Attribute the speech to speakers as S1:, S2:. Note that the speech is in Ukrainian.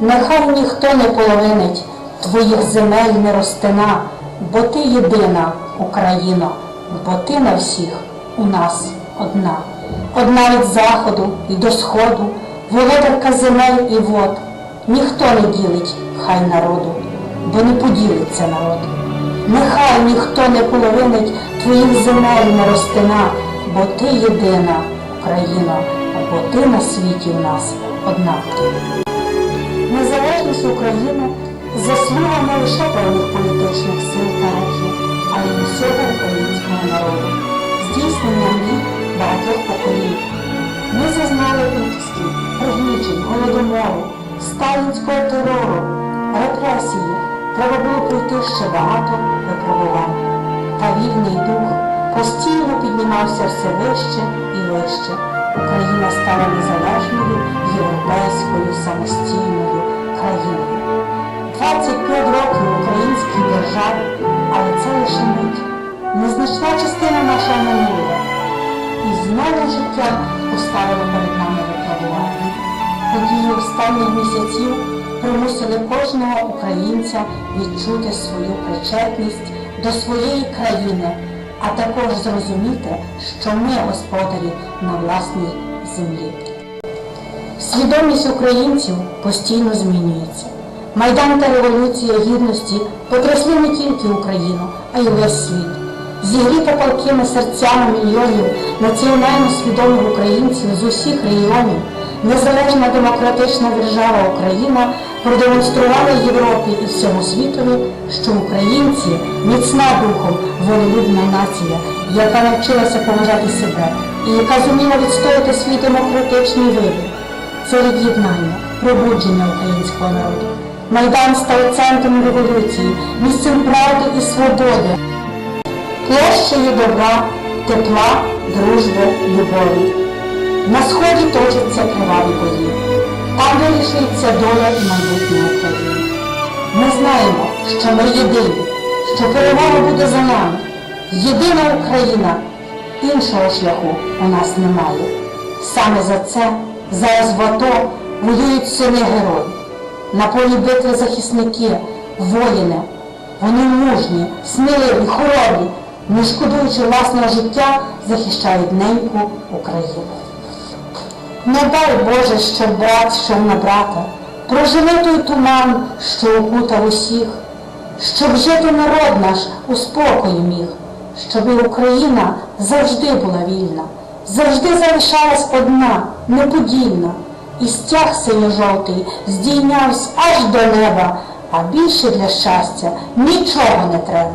S1: Нехай ніхто не половинить твоїх земель не розтина, бо ти єдина, Україно, бо ти на всіх у нас одна. Одна від заходу і до сходу, володарка земель і вод. Ніхто не ділить хай народу, бо не поділиться народ. Нехай ніхто не половинить твоїх земель не бо ти єдина, Україно, бо ти на світі у нас одна. Незалежність України заслуга не лише певних політичних сил та рухів, а й усього українського народу, здійснення мрій багатьох поколінь. Ми зазнали утисків, пригнічень, голодомору, сталінського терору, репресії. Треба було пройти ще багато випробувань. Та вільний дух постійно піднімався все вище і вище. Україна стала незалежною, європейською, самостійною країною. 25 років українській державі, але це лише мить. Незначна частина нашого минулого. І знову життя поставило перед нами випробування. Події останніх місяців примусили кожного українця відчути свою причетність до своєї країни, а також зрозуміти, що ми господарі на власній землі. Свідомість українців постійно змінюється. Майдан та Революція Гідності потрясли не тільки Україну, а й весь світ. Зігріта палкими серцями мільйонів національно свідомих українців з усіх регіонів, незалежна демократична держава Україна продемонструвала Європі і всьому світові, що українці міцна духом волелюбна нація, яка навчилася поважати себе і яка зуміла відстояти свій демократичний вибір. Це єднання, пробудження українського народу. Майдан став центром революції, місцем правди і свободи, площею добра, тепла, дружби, любові. На сході точаться криваві бої. Там вирішується доля і майбутнє України. Ми знаємо, що ми єдині, що перемога буде за нами. Єдина Україна, іншого шляху у нас немає. Саме за це зараз в АТО воюють сини герої. На полі битви захисники, воїни. Вони мужні, сміливі, хоробрі, не шкодуючи власного життя, захищають неньку Україну. Не дай Боже, щоб брат йшов на брата, проживи той туман, що окутав усіх, щоб жити народ наш у спокої міг, щоб і Україна завжди була вільна, завжди залишалась одна, неподільна, і стяг синьо-жовтий здійнявся аж до неба, а більше для щастя нічого не треба.